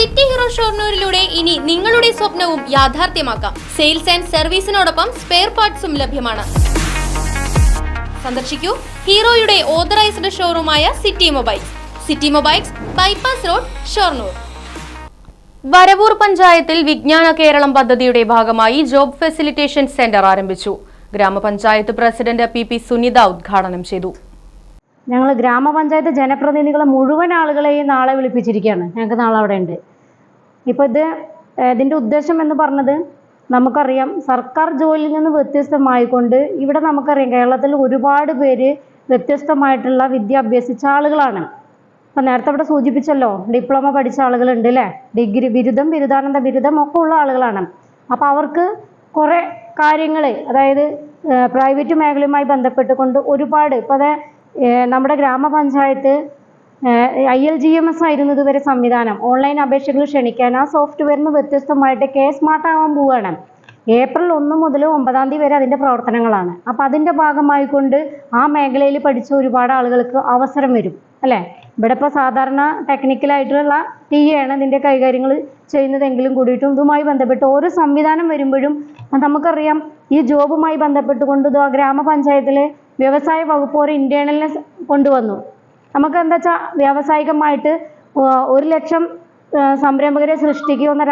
City hero ഷോർണൂരിലൂടെ ഇനി നിങ്ങളുടെ സ്വപ്നവും യാഥാർത്ഥ്യമാക്കാം. സെയിൽസ് ആൻഡ് സർവീസിനോടൊപ്പം സ്പെയർ പാർട്സും ലഭ്യമാണ്. സന്ദർശിക്കൂ ഹീറോയുടെ authorised ഷോറൂമായ City Mobiles. City Mobiles bypass road Shoranur. Varavoor പഞ്ചായത്തിൽ വിജ്ഞാന കേരളം പദ്ധതിയുടെ ഭാഗമായി ജോബ് ഫെസിലിറ്റേഷൻ സെന്റർ ആരംഭിച്ചു. ഗ്രാമപഞ്ചായത്ത് പ്രസിഡന്റ് പി പി സുനിത ഉദ്ഘാടനം ചെയ്തു. ഞങ്ങൾ ഗ്രാമപഞ്ചായത്ത് ജനപ്രതിനിധികളെ മുഴുവൻ ആളുകളെയും നാളെ വിളിപ്പിച്ചിരിക്കുകയാണ്. ഞങ്ങൾക്ക് നാളെ അവിടെ ഉണ്ട്. ഇപ്പോൾ ഇത് ഇതിന്റെ ഉദ്ദേശം എന്ന് പറഞ്ഞത് നമുക്കറിയാം സർക്കാർ ജോലിയിൽ നിന്ന് വ്യത്യസ്തമായിക്കൊണ്ട് ഇവിടെ നമുക്കറിയാം കേരളത്തിൽ ഒരുപാട് പേര് വ്യത്യസ്തമായിട്ടുള്ള വിദ്യ അഭ്യസിച്ച ആളുകളാണ്. അപ്പം നേരത്തെ ഇവിടെ സൂചിപ്പിച്ചല്ലോ ഡിപ്ലോമ പഠിച്ച ആളുകളുണ്ട് അല്ലേ? ഡിഗ്രി ബിരുദം ബിരുദാനന്ദ ബിരുദം ഒക്കെ ഉള്ള ആളുകളാണ്. അപ്പോൾ അവർക്ക് കുറേ കാര്യങ്ങൾ അതായത് പ്രൈവറ്റ് മേഖലയുമായി ബന്ധപ്പെട്ടുകൊണ്ട് ഒരുപാട് ഇപ്പോൾ അതെ നമ്മുടെ ഗ്രാമപഞ്ചായത്ത് I L G M S ആയിരുന്നു ഇതുവരെ സംവിധാനം. ഓൺലൈൻ അപേക്ഷകൾ ക്ഷണിക്കാൻ ആ സോഫ്റ്റ്വെയറിന് വ്യത്യസ്തമായിട്ട് കെ സ്മാർട്ട് ആവാൻ പോവുകയാണ് ഏപ്രിൽ ഒന്ന് മുതൽ ഒമ്പതാം തീയതി വരെ അതിന്റെ പ്രവർത്തനങ്ങളാണ്. അപ്പോൾ അതിന്റെ ഭാഗമായിക്കൊണ്ട് ആ മേഖലയിൽ പഠിച്ച ഒരുപാട് ആളുകൾക്ക് അവസരം വരും അല്ലേ? ഇവിടെ ഇപ്പോൾ സാധാരണ ടെക്നിക്കലായിട്ടുള്ള ടി ആണ് ഇതിന്റെ കൈകാര്യങ്ങൾ ചെയ്യുന്നതെങ്കിലും കൂടിയിട്ടും ഇതുമായി ബന്ധപ്പെട്ട് ഓരോ സംവിധാനം വരുമ്പോഴും നമുക്കറിയാം ഈ ജോബുമായി ബന്ധപ്പെട്ട് കൊണ്ട് ആ ഗ്രാമപഞ്ചായത്തിലെ വ്യവസായ വകുപ്പ് ഒരു ഇന്റേണലിനെ കൊണ്ടുവന്നു. നമുക്ക് എന്താ വെച്ചാൽ വ്യാവസായികമായിട്ട് ഒരു ലക്ഷം സംരംഭകരെ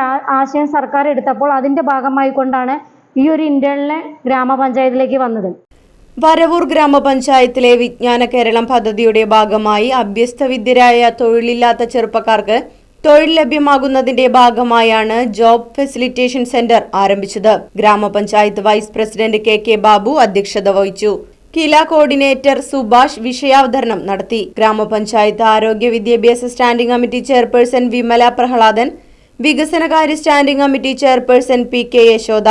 ആ- ആശയം സർക്കാർ എടുത്തപ്പോൾ അതിന്റെ ഭാഗമായി കൊണ്ടാണ് ഈ ഒരു ഇന്റേണലിനെ ഗ്രാമപഞ്ചായത്തിലേക്ക് വന്നത്. വരവൂർ ഗ്രാമപഞ്ചായത്തിലെ വിജ്ഞാന കേരളം പദ്ധതിയുടെ ഭാഗമായി അഭ്യസ്തവിദ്യരായ തൊഴിലില്ലാത്ത ചെറുപ്പക്കാർക്ക് തൊഴിൽ ലഭ്യമാകുന്നതിന്റെ ഭാഗമായാണ് ജോബ് ഫെസിലിറ്റേഷൻ സെന്റർ ആരംഭിച്ചത്. ഗ്രാമപഞ്ചായത്ത് vice president K K Babu അധ്യക്ഷത വഹിച്ചു. കില കോർഡിനേറ്റർ സുഭാഷ് വിഷയാവതരണം നടത്തി. ഗ്രാമപഞ്ചായത്ത് ആരോഗ്യ വിദ്യാഭ്യാസ standing committee chairperson Vimala Prahladan വികസനകാര്യ standing committee chairperson P K Yashoda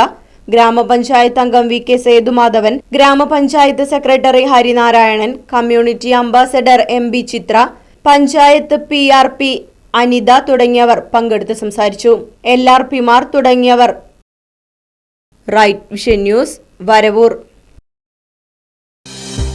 ഗ്രാമപഞ്ചായത്ത് അംഗം വി കെ സേതുമാധവൻ ഗ്രാമപഞ്ചായത്ത് secretary Harinarayanan community ambassador M B Chitra panchayat P R P Anitha തുടങ്ങിയവർ പങ്കെടുത്ത് സംസാരിച്ചു. എൽ ആർ പിമാർ തുടങ്ങിയവർ. Right vision news Varavoor.